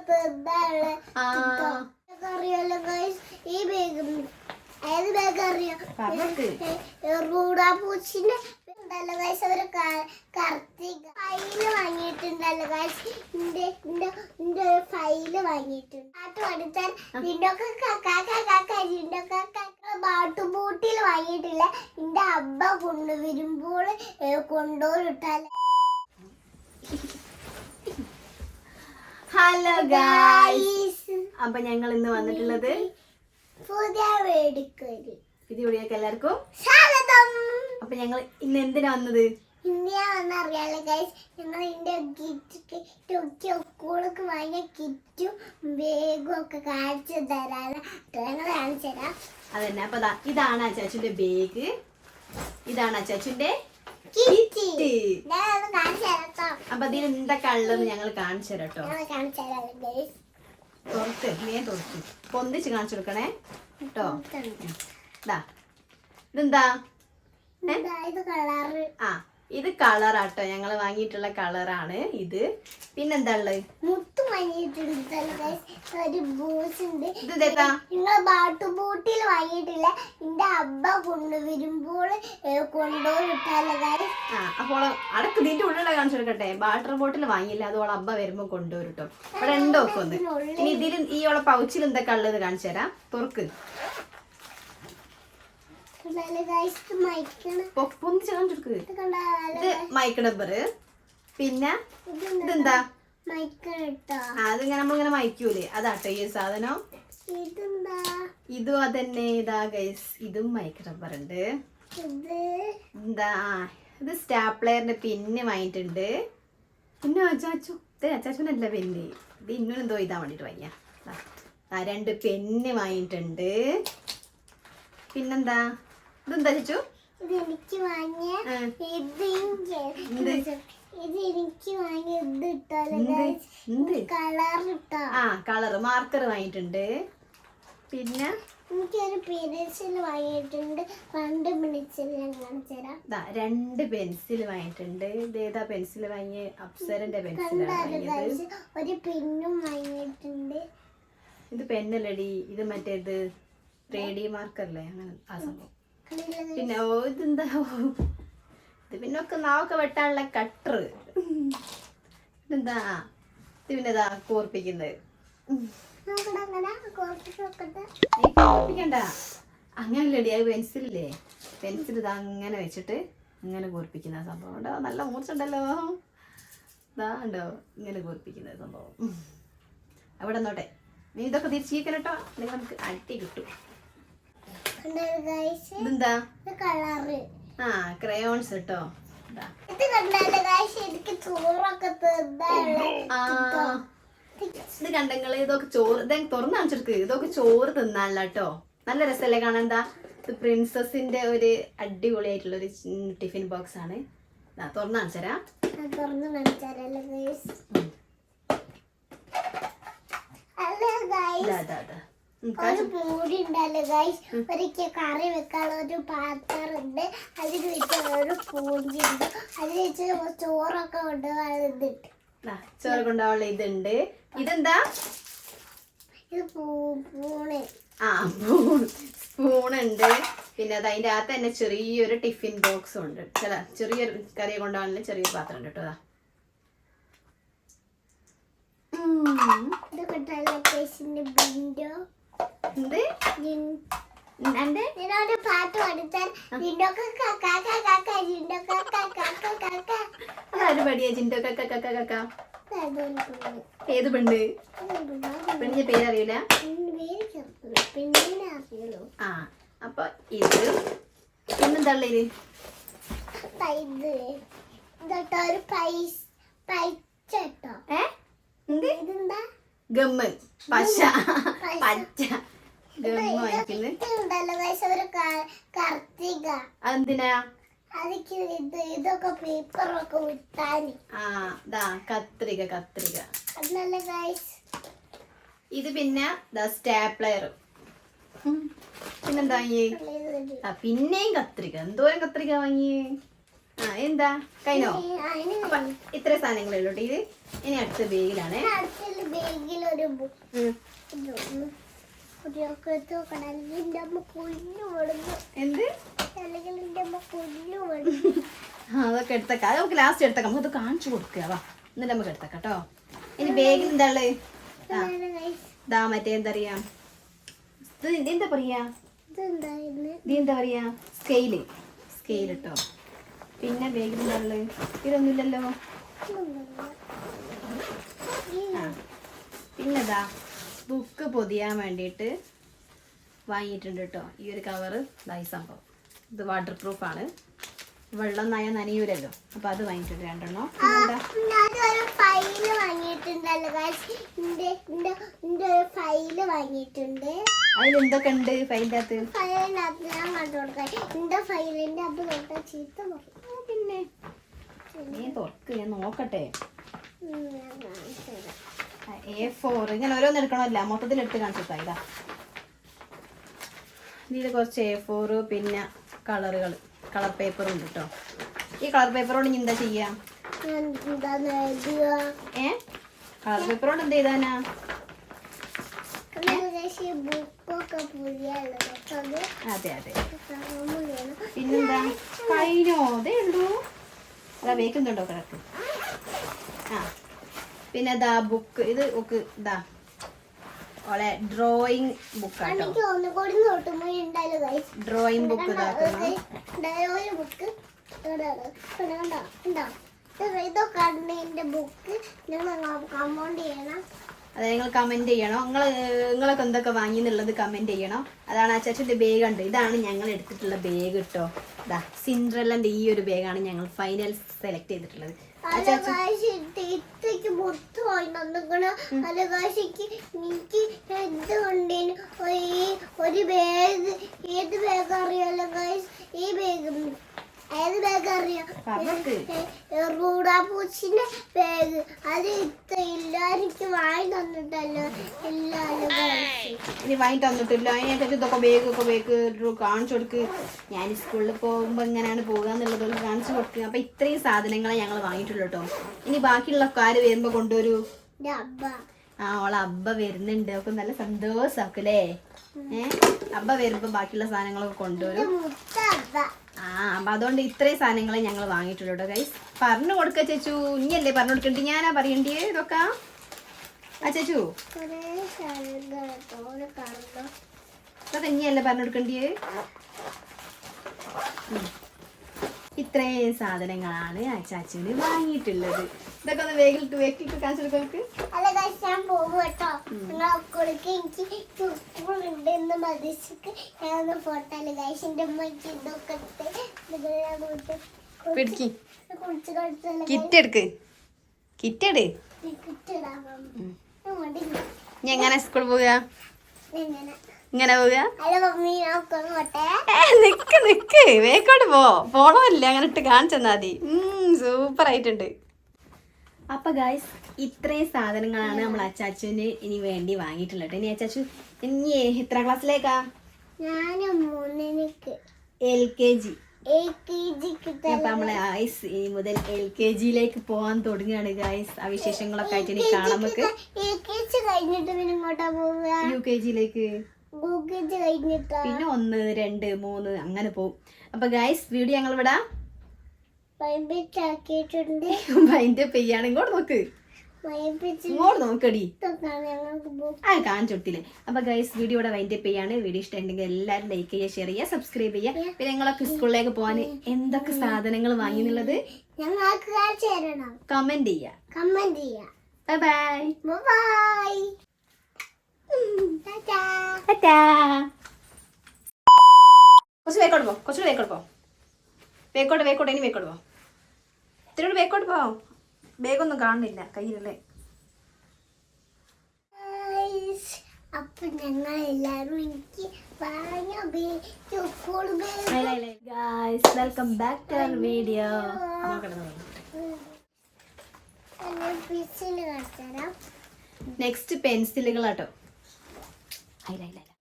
തിന്നാണ് ആ. അറിയാലോ ഈ ബാഗ് ഏത് ബാഗ് അറിയാം? പറഞ്ഞോക്ക്. റൂഡാ പൂച്ചിന്റെ ഉണ്ടല്ലോ ഗൈസ് ഒരു കർത്തിക ഫൈൽ വാങ്ങിയിട്ടുണ്ടല്ലോ ഗൈസ് ഇന്റെ ഇന്റെ ഇന്റെ ഒരു ഫൈൽ വാങ്ങിയിട്ടുണ്ട്. പാട്ട് പഠിച്ചാൽ നിന്റെ ഒക്കെ കാക്ക നിന്റെ ഒക്കെ പാട്ടുപൂട്ടിൽ വാങ്ങിയിട്ടില്ല? എന്റെ അബ്ബ കൊണ്ടു വരുമ്പോൾ കൊണ്ടുപോയിട്ടാൽ ഹലോ ഗായ്സ് അപ്പൊ ഞങ്ങൾ ഇന്ന് വന്നിട്ടുള്ളത് പുതിയ എല്ലാവർക്കും സ്വാഗതം. അപ്പൊ ഞങ്ങൾ ഇന്ന് എന്തിനാ വന്നത്? ഗൈസ് ഞങ്ങൾ ഇതിന്റെ കിറ്റ് സ്കൂൾക്ക് വാങ്ങിയ കിറ്റും ബാഗും ഒക്കെ കാണിച്ചു ഞങ്ങൾ കാണിച്ചു തരാം. അതന്നെ. അപ്പൊ ദാ ഇതാണ് അച്ചാച്ചുന്റെ ബാഗ് ഇതാണ് അച്ചാച്ചുന്റെ കിറ്റ് കിറ്റ്. അപ്പൊ ഇതിൽ എന്തൊക്കെ ഉള്ളത് ഞങ്ങൾ കാണിച്ചു തരാം തുറത്ത് നീ തുറക്ക്. പൊന്തിച്ച് കാണിച്ചു കൊടുക്കണേ. കേട്ടോ? ഇതാ ഇതെന്താ? ഇത് ആ ഇത് കളറാട്ടോ. ഞങ്ങൾ വാങ്ങിയിട്ടുള്ള കളറാണ് ഇത്. പിന്നെന്താ ഉള്ളത്? ഒരു ബൂസ് ഉണ്ട്. നിങ്ങൾ ബാട്ടുബൂട്ടിൽ വാങ്ങിയിട്ടില്ല? എന്റെ അബ്ബ കൊണ്ടുവരുമ്പോൾ കൊണ്ടുപോയിട്ടാലോ ഗൈസ് ആ അപ്പോൾ അടക്ക് ഇതിന്റെ ഉള്ളിലുള്ള കാണിച്ചു കൊടുക്കട്ടെ. വാട്ടർ ബോട്ടിൽ വാങ്ങിയില്ല അത് അബ്ബ വരുമ്പോ കൊണ്ടുവരും ഇവിടെ ഉണ്ടോ. ഒന്ന് ഇനി ഇതിൽ ഈ ഓളെ പൗച്ചിൽ എന്തൊക്കെ ഉള്ളത് കാണിച്ചു തരാം. തുറക്ക്. ഗൈസ് മൈക്കണ് പൊ- പൊന്തിച്ച് ഇത് ഇത് മൈക്ക് ഡബ്ബർ പിന്നെ ഇതെന്താ? അതിങ്ങനെ നമ്മളിങ്ങനെ മയക്കൂലേ അതാട്ടോ ഈ സാധനം. ഇതും അതന്നെ. ഇതാ ഗൈസ് ഇതും മൈക്ക് റബ്ബർ ഉണ്ട് ഇത് എന്താ ഇത് സ്റ്റാപ്ലെയറിന്റെ പിന്ന് വാങ്ങിയിട്ടുണ്ട്. പിന്നെ അച്ചാച്ചു ഇത് അച്ചാച്ചുനല്ല പെന്ന്. ഇത് ഇന്നും എന്തോ ഇതാ വേണ്ടിട്ട് വാങ്ങിയ. ആ രണ്ട് പെന്ന് വാങ്ങിയിട്ടുണ്ട്. പിന്നെന്താ? ഇതെന്താ ചേച്ചു? ഇത് എനിക്ക് വാങ്ങിയ ആ. കളർ മാർക്കർ വാങ്ങിയിട്ടുണ്ട്. പിന്നെ? എനിക്കൊരു പെൻസിൽ വാങ്ങിയിട്ടുണ്ട്. രണ്ട് പെൻസിൽ രണ്ട് പെൻസിൽ വാങ്ങിയിട്ടുണ്ട്. ഇത് ഏതാ പെൻസിൽ വാങ്ങിയ? അപ്സരന്റെ പെൻസിൽ ഒരു പെന്നും വാങ്ങിയിട്ടുണ്ട്. ഇത് പെന്നല്ലടി. ഇത് മറ്റേത് ത്രീ ഡി മാർക്കറല്ലേ അങ്ങനെ ആ സംഭവം. പിന്നെ ഓ ഇതെന്താ? പിന്നെ ഒക്കെ നാവൊക്കെ വെട്ടാനുള്ള കട്ടർ എന്താ പിന്നെ ഇതാ കോർപ്പിക്കുന്നത് കോർപ്പിക്കണ്ട. അങ്ങനല്ലടി അത് പെൻസിലില്ലേ? പെൻസിൽ ഇതാ അങ്ങനെ വെച്ചിട്ട് ഇങ്ങനെ കോർപ്പിക്കുന്ന സംഭവം ഉണ്ടോ? നല്ല മൂർച്ചുണ്ടല്ലോ ഇതാ ഉണ്ടോ ഇങ്ങനെ കോർപ്പിക്കുന്ന സംഭവം. അവിടെ നോട്ടെ നീ ഇതൊക്കെ തിരിച്ചിരിക്കണം കേട്ടോ. അല്ലെങ്കിൽ നമുക്ക് അടി കിട്ടും. ഇതെന്താ? ഇത് കളറ്. ആ ക്രയോൺസ് കേട്ടോ ഇതാ കണ്ടെങ്കിൽ ഇതൊക്കെ ചോറ് ഇതെ തുറന്നു കാണിച്ചെടുക്ക്. ഇതൊക്കെ ചോറ് തിന്നാനല്ല കേട്ടോ നല്ല രസമല്ലേ കാണാൻ? എന്താ ഇത് പ്രിൻസസിന്റെ ഒരു അടിപൊളിയായിട്ടുള്ള ഒരു ടിഫിൻ ബോക്സ് ആണ്. തുറന്നു കാണിച്ചരാ തുറന്ന് കാണിച്ചാലോ ഒരു പൂടി ഉണ്ടല്ലോ ഗൈസ് ഒരിക്കൽ കറി വെക്കാനുള്ള ഒരു പാത്രം ഉണ്ട്. അതിൽ വെച്ച് ഒരു പൂഞ്ചി ഉണ്ട്. അതിൽ വെച്ച് ചോറൊക്കെ കൊണ്ടുപോകുന്നുണ്ട് ദാ, ചോറ് കൊണ്ടുപോകാനുള്ള ഇതുണ്ട്. ഇതെന്താ? ഇത് പൂണ്. ആ സ്പൂൺ സ്പൂണുണ്ട്. പിന്നെ അത് അതിന്റെ അകത്ത് തന്നെ ചെറിയൊരു ടിഫിൻ ബോക്സും ഉണ്ട്. ചില ചെറിയൊരു കറി കൊണ്ടുപോകാനുള്ള ചെറിയൊരു പാത്രം ഉണ്ട് കേട്ടോ. ഇത് എന്ത് എന്റെ നിന്നോട് പാട്ട് പഠിച്ചാൽ വിൻഡോ കാക്ക വിൻഡോ കാക്ക അതാര് പടിയാ ചിന്തോ കക്ക കക്ക കക്ക അതുകൊണ്ട് ഏത് പെണ്ണ് പെണ്ണിന്റെ പേരറിയില്ല ആ അപ്പൊ ഇത് പിന്നെന്താ ഉള്ളത് ഇത് ഗമ്മൻ പശ. പച്ച വാങ്ങിക്കുന്നത് അതെന്തിനാ? ഇതൊക്കെ പേപ്പറൊക്കെ വിട്ടാന് ആ ദാ കത്രിക കത്രിക. ഇത് പിന്നെ ദാ സ്റ്റാപ്ലയർ പിന്നെന്താ വാങ്ങിയേ? ആ പിന്നെയും കത്രിക. എന്തോരം കത്രിക വാങ്ങിയേ? ആ എന്താ? കൈനോ അപ്പൊ ഇത്ര സാധനങ്ങളേ ഉള്ളൂ ഇത്. ഇനി അടുത്ത ബേഗിലാണ് ബാഗിൽ ഒരു കുട്ടികൾക്ക് അല്ലെങ്കിൽ എന്റെ അമ്മ കുഞ്ഞു കൊടുന്നു എന്ത്? അല്ലെങ്കിൽ എന്റെ അമ്മ കുഞ്ഞു കൊടുന്നു അതൊക്കെ എടുത്തേക്കാം. അത് നമുക്ക് ലാസ്റ്റ് എടുത്തേക്കാം. നമുക്ക് കാണിച്ചു കൊടുക്കുക വാ. എന്നിട്ട് നമുക്ക് എടുത്തേക്കാം കേട്ടോ. ഇനി ബാഗിൽ എന്താ ഉള്ളത്? ദാ മറ്റേ എന്താ പറയാ? ഇത് എന്താ പറയാ? ഇത് എന്താ പറയാ? സ്കെയിൽ സ്കെയിൽ കേട്ടോ. പിന്നെ ബാഗിൽ എന്താ ഉള്ളത്? ഇതൊന്നുമില്ലല്ലോ. പിന്നെ പിന്നെതാ ബുക്ക് പൊതിയാൻ വേണ്ടിയിട്ട് വാങ്ങിയിട്ടുണ്ട് കേട്ടോ. ഈ ഒരു കവറ് ഇതായി സംഭവം. ഇത് വാട്ടർ പ്രൂഫാണ് വെള്ളം നയ നനയൂരല്ലോ അപ്പോൾ അത് വാങ്ങിയിട്ടുണ്ട് രണ്ടെണ്ണം. വാങ്ങിയിട്ടുണ്ട്. അതിൽ എന്തൊക്കെ ഉണ്ട് ഫൈന്റെ അകത്ത്? ഫയലിന്റെ അത് ചീത്ത പിന്നെ. നീ തുറക്ക് ഞാൻ നോക്കട്ടെ. ഞാൻ എ ഫോർ ഇങ്ങനെ ഓരോന്ന് എടുക്കണമല്ല. മൊത്തത്തിൽ എടുത്ത് കാണിച്ചിട്ടാ. ഇതാ. ഇതിൽ കുറച്ച് എ ഫോർ പിന്നെ കളറുകൾ. കളർ പേപ്പർ ഉണ്ട് കേട്ടോ ഈ കളർ പേപ്പറോട് ഇനി എന്താ ചെയ്യാ? ഞാൻ ഏ? കളർ പേപ്പറോട് എന്ത് ചെയ്താനാ? അതെ അതെ. പിന്നെന്താ? കഴിഞ്ഞോ? അതേ ഉള്ളൂ. അതാ വേക്കുന്നുണ്ടോ കിടക്ക്? ആ. പിന്നെ ദാ ബുക്ക് ഇത് ബുക്ക് ഇതാ ഓളെ ഡ്രോയിങ് ബുക്കാട്ടോ. ഡ്രോയിങ് ബുക്ക് ദാ ഡയറി ബുക്ക് അത് നിങ്ങൾ കമന്റ് ചെയ്യണം. നിങ്ങൾ നിങ്ങളൊക്കെ എന്തൊക്കെ വാങ്ങി എന്നുള്ളത് കമന്റ് ചെയ്യണം. അതാണ് അച്ചാച്ചന്റെ ബാഗ് ഉണ്ട് ഇതാണ് ഞങ്ങൾ എടുത്തിട്ടുള്ള ബാഗ് കേട്ടോ ഇതാ സിൻഡ്രല്ലന്റെ ഈ ഒരു ബാഗാണ് ഞങ്ങൾ ഫൈനൽ സെലക്ട് ചെയ്തിട്ടുള്ളത്. ഇത്തേക്ക് മുത്തു പോയി നന്നിക്കണ അലകാശിക്ക് എനിക്ക് എന്ത് കൊണ്ടേന് ഒരു ബാഗ് ഏത് ബാഗ് അറിയാലോ ഗൈസ് ഏത് ബാഗ് അറിയാം. റൂഡാപ്പൂച്ചിന്റെ ബാഗ് അത് എല്ലാരും വാങ്ങി തന്നിട്ടല്ലോ എല്ലാരും ഇനി വാങ്ങി തന്നിട്ടില്ല. അതിനെക്കുറിച്ച് ഇതൊക്കെ ബാഗ് ഒക്കെ ബാഗ് കാണിച്ചു കൊടുക്ക്. ഞാൻ സ്കൂളിൽ പോകുമ്പോൾ എങ്ങനെയാണ് പോകുക എന്നുള്ളത് കാണിച്ചു കൊടുക്കുക അപ്പൊ ഇത്രയും സാധനങ്ങളെ ഞങ്ങൾ വാങ്ങിയിട്ടുള്ളൂ കേട്ടോ ഇനി ബാക്കിയുള്ള കാര് വരുമ്പോ കൊണ്ടുവരൂ. ആ ഓളെ അബ്ബ വരുന്നുണ്ട്. ഒക്കെ നല്ല സന്തോഷാക്കൂലേ? ഏ അബ്ബ വരുമ്പോ ബാക്കിയുള്ള സാധനങ്ങളൊക്കെ കൊണ്ടുവരും. ആ അപ്പം അതുകൊണ്ട് ഇത്രയും സാധനങ്ങളെ ഞങ്ങൾ വാങ്ങിയിട്ടുള്ളൂ കേട്ടോ ഗൈസ് പറഞ്ഞു കൊടുക്ക ചേച്ചു ഇനിയല്ലേ പറഞ്ഞു കൊടുക്കണ്ടി? ഞാനാ പറയണ്ടേ? ഇതൊക്കെ. ആ ചേച്ചു ഇതൊക്കെ ഇനിയല്ലേ പറഞ്ഞു കൊടുക്കണ്ടേ. ഇത്രയും സാധനങ്ങളാണ് ആ ചാച്ചുവിന് വാങ്ങിയിട്ടുള്ളത്. ഇതൊക്കെ ഒന്ന് വേഗം വേക്കിട്ട് കാണിച്ചു കൊടുക്കൾക്ക് അല്ല ഗൈസ് ഞാൻ പോകും കേട്ടോ. നിങ്ങൾ എനിക്ക് സ്കൂൾ മതിച്ചിട്ട് ഫോട്ടോ അല്ല ഗൈസ് എന്റെ അമ്മയ്ക്ക് ഇതൊക്കെ പിടിക്ക് കിറ്റ് എടുക്ക്. കിറ്റ് എട് എങ്ങനെ സ്കൂളിൽ പോവുക? എങ്ങനെ? ഇങ്ങനെ പോവുക? നിക്ക് നിക്ക്. വേക്കോട്ട് പോ. പോണമല്ലേ അങ്ങനെ ഇട്ട് കാണിച്ചെന്നാ മതി. സൂപ്പർ ആയിട്ടുണ്ട്. അപ്പൊ ഗായ്സ് ഇത്രയും സാധനങ്ങളാണ് നമ്മൾ അച്ചാച്ചുവിന് ഇനി വേണ്ടി വാങ്ങിയിട്ടുള്ളത് ഇനി അച്ചാച്ചു ഇനി എത്ര ക്ലാസ്സിലേക്കാ ഞാൻ മൂന്നിനിക്ക് എൽ കെ ജി. അപ്പൊ നമ്മളെ ഐസ് ഇനി മുതൽ എൽ കെ ജിയിലേക്ക് പോവാൻ തുടങ്ങിയാണ് ഗായ്സ് ആ വിശേഷങ്ങളൊക്കെ ആയിട്ട് ഇനി കാണാം നമുക്ക്. എ കഴിഞ്ഞിട്ട് പിന്നെ ഇങ്ങോട്ടാ പോവുക. യു കെ ജിയിലേക്ക്. പിന്നെ ഒന്ന് രണ്ട് മൂന്ന് അങ്ങനെ പോകും അപ്പൊ ഗൈസ് വീഡിയോ ഞങ്ങൾ ഇവിടെ പെയ്യാണ് ഇങ്ങോട്ട് നോക്ക്. ഇങ്ങോട്ട് നോക്കടി. ആ കാണിച്ചു കൊടുത്തില്ലേ അപ്പൊ ഗൈസ് വീഡിയോ ഇവിടെ വൈൻഡ് അപ്പ് ചെയ്യാണ്. വീഡിയോ ഇഷ്ടമുണ്ടെങ്കിൽ എല്ലാവരും ലൈക്ക് ചെയ്യുക ഷെയർ ചെയ്യുക സബ്സ്ക്രൈബ് ചെയ്യുക. പിന്നെ ഞങ്ങളൊക്കെ സ്കൂളിലേക്ക് പോകാൻ എന്തൊക്കെ സാധനങ്ങൾ വാങ്ങി എന്നുള്ളത് കമന്റ് ചെയ്യുക കമന്റ് ചെയ്യാം. ബൈ ബൈ ബൈ ടാറ്റാ കുറച്ച് വേക്കോട്ട് പോ കുറച്ചുകൂടെ വേക്കോട്ട് പോ. വേക്കോട്ട് വേക്കോട്ട് ഇനി വേക്കോട്ട് പോ. ഇത്തിരി വേക്കോട്ട് പോ. ബേഗൊന്നും കാണുന്നില്ല കയ്യിലല്ലേ അപ്പൊ ഞങ്ങൾ എല്ലാരും എനിക്ക് guys welcome back to our video next പെൻസിലുകളാട്ടോ അയില്ല ഇല്ല ഇല്ല